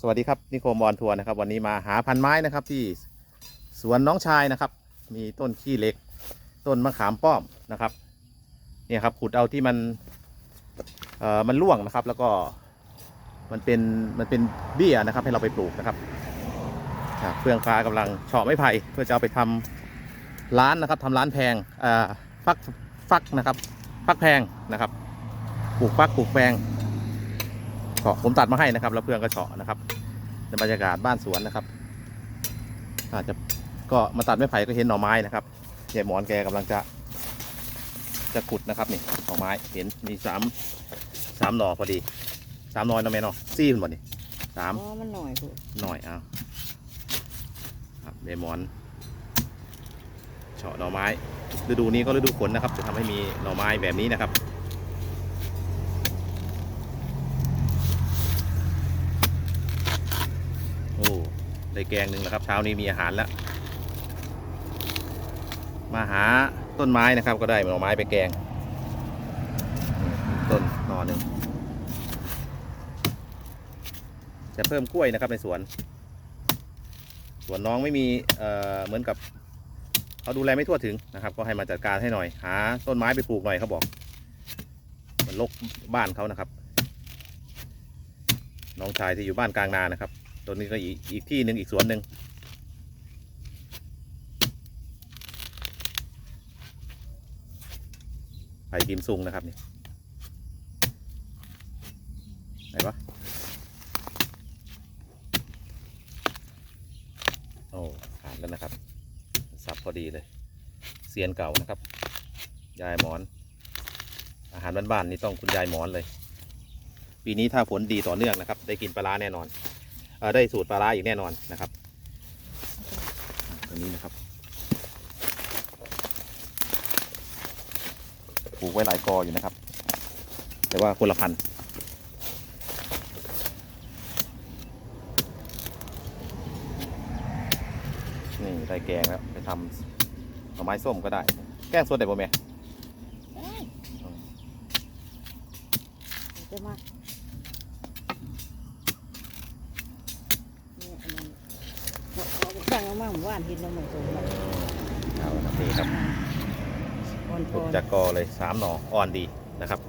สวัสดีครับนิโคมบอลทัวร์นะครับ วันนี้มาหาพันไม้นะครับที่สวนน้องชายนะครับ มีต้นขี้เหล็ก ต้นมะขามป้อมนะครับเนี่ยครับขุดเอาที่มันเอ่อมันร่วงนะครับ แล้วก็มันเป็นมันเป็นเบี้ยนะครับ ให้เราไปปลูกนะครับอ่าเฟื่องฟ้ากำลังเฉาะไม้ไผ่เพื่อจะเอาไปทำร้านนะครับทำร้านแพงอ่าฟักฟักนะครับ ฟักแพงนะครับปลูกฟักปลูกแพง ก็ผมตัดมาให้นะครับ แล้วเพื่อนก็เฉาะนะครับในบรรยากาศบ้านสวนนะครับ อาจจะก็มาตัดไม้ไผ่ก็เห็นหน่อไม้นะครับยายหมอนแกกำลังจะ จะขุดนะครับนี่หน่อไม้เห็นมีสามสามหน่อพอดีสามหน่อยนะแม่เนาะซี่คุณบ่นี่สามอ๋อมันหน่อยพูดหน่อยเอาครับยายหมอนเฉาะหน่อไม้ฤดูนี้ก็ฤดูฝนนะครับ จะทำให้มีหน่อไม้แบบนี้นะครับ โอ้ ได้แกงหนึ่งแล้วครับเช้านี้มีอาหารแล้ว มาหาต้นไม้นะครับ ก็ได้หน่อไม้ไปแกง ต้นหน่อหนึ่งจะเพิ่มกล้วยนะครับในสวน สวนน้องไม่มีเอ่อเหมือนกับเขาดูแลไม่ทั่วถึงนะครับ ก็ให้มาจัดการให้หน่อย หาต้นไม้ไปปลูกหน่อยเขาบอก มันลกบ้านเขานะครับ น้องชายที่อยู่บ้านกลางนานะครับ ตัวนี้ก็อีกอีกที่หนึ่งอีกสวนหนึ่งไผ่กิมซุงนะครับนี่ไหนวะโอ้ขาดแล้วนะครับสับพอดีเลยเซียนเก่านะครับ ยายหมอน อาหารบ้านๆนี่ต้องคุณยายหมอนเลย ปีนี้ถ้าฝนดีต่อเนื่องนะครับ ได้กินปลาร้าแน่นอน ได้สูตรปลาร้าอีกแน่นอนนะครับตัวนี้นะครับปลูกไว้หลายกออยู่นะครับ แต่ว่าคนละพันธุ์นี่ได้แกงแล้วไปทำหน่อไม้ส้มก็ได้ แกงสดได้ป่ะแม่ได้จะมาเนี่ยอันนั้น เอาไปตั้งเอามาหมู่บ้านเห็นแล้วเหมือนกันเอาละนี่ครับอ่อนปลูกจากกอเลยสามหน่ออ่อนดีนะครับ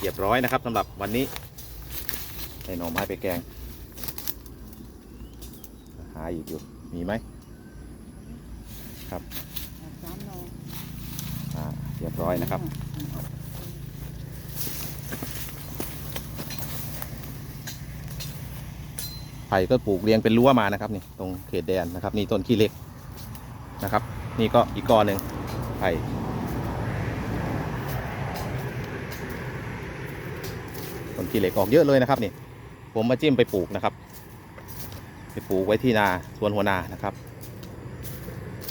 เรียบร้อยนะครับสำหรับวันนี้ได้หน่อไม้ไปแกง หาอีกอยู่มีไหมครับสามหนออ่าเรียบร้อยนะครับ ไผ่ก็ปลูกเรียงเป็นรั้วมานะครับนี่ตรงเขตแดนนะครับนี่ต้นขี้เล็กนะครับ นี่ก็อีกกอหนึ่งไผ่ต้นขี้เล็กออกเยอะเลยนะครับนี่ผมมาจิ้มไปปลูกนะครับ ไปปลูกไว้ที่นาสวนหัวนานะครับ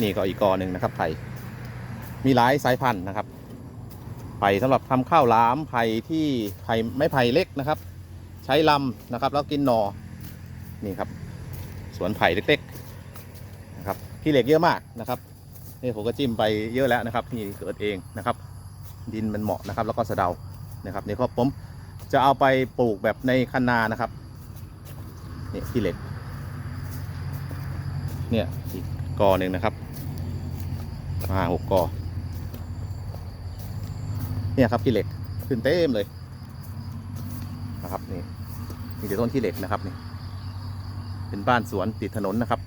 นี่ก็อีกกอหนึ่งนะครับไผ่มีหลายสายพันธุ์นะครับไผ่สำหรับทำข้าวหลามไผ่ที่ไผ่ไม้ไผ่เล็กนะครับ ใช้ลำนะครับ แล้วกินหนอ นี่ครับ สวนไผ่เล็กๆนะครับขี้เหล็กเยอะมากนะครับนี่ผมก็จิ้มไปเยอะแล้วนะครับนี่เกิดเองนะครับ ดินมันเหมาะนะครับ แล้วก็สะเดานะครับนี่ครับผมจะเอาไปปลูกแบบในคันนานะครับนี่ขี้เหล็กเนี่ยอีกกอหนึ่งนะครับมาหกกอเนี่ยครับขี้เหล็กขึ้นเต็มเลยนะครับนี่มีแต่ต้นขี้เหล็กนะครับนี่ เป็นบ้านสวนติดถนนนะครับ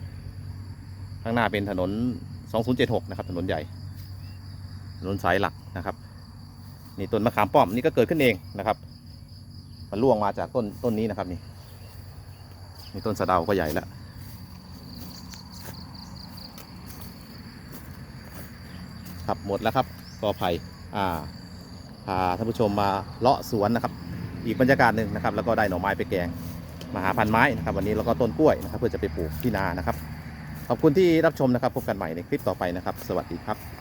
ข้างหน้าเป็นถนน 2076 นะครับ ถนนใหญ่ ถนนสายหลักนะครับ นี่ต้นมะขามป้อมนี่ก็เกิดขึ้นเองนะครับ มันร่วงมาจากต้นต้นนี้นะครับนี่นี่ต้นสะเดาก็ใหญ่แล้วครับหมดแล้วครับกอไผ่อ่าพาท่านผู้ชมมาเลาะสวนนะครับ อีกบรรยากาศหนึ่งนะครับ แล้วก็ได้หน่อไม้ไปแกง มาหาพันไม้นะครับ วันนี้เราก็ต้นกล้วยนะครับ เพื่อจะไปปลูกที่นานะครับ ขอบคุณที่รับชมนะครับ พบกันใหม่ในคลิปต่อไปนะครับ สวัสดีครับ